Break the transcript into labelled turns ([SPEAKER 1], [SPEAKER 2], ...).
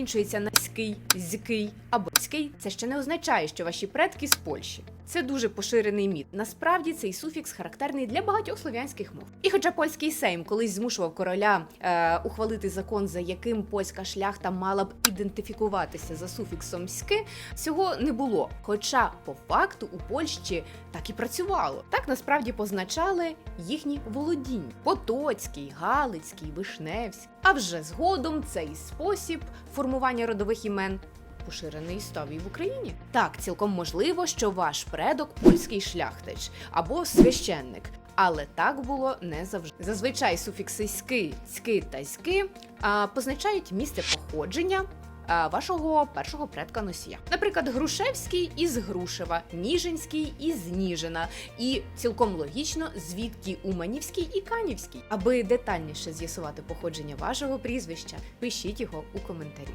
[SPEAKER 1] закінчується на ський, зький або ський, це ще не означає, що ваші предки з Польщі. Це дуже поширений міт. Насправді цей суфікс характерний для багатьох слов'янських мов. І хоча польський сейм колись змушував короля е, ухвалити закон, за яким польська шляхта мала б ідентифікуватися за суфіксом ськи, цього не було. Хоча по факту у Польщі так і працювало. Так насправді позначали їхні володіння: Потоцький, Галицький, Вишневський. А вже згодом цей спосіб формування родових імен поширений став в Україні. Так, цілком можливо, що ваш предок польський шляхтич або священник. Але так було не завжди. Зазвичай суфікси ськи, цьки та ськи позначають місце походження вашого першого предка носія. Наприклад, Грушевський із Грушева, Ніжинський із Ніжина, і цілком логічно, звідки Уманівський і Канівський. Аби детальніше з'ясувати походження вашого прізвища, пишіть його у коментарі.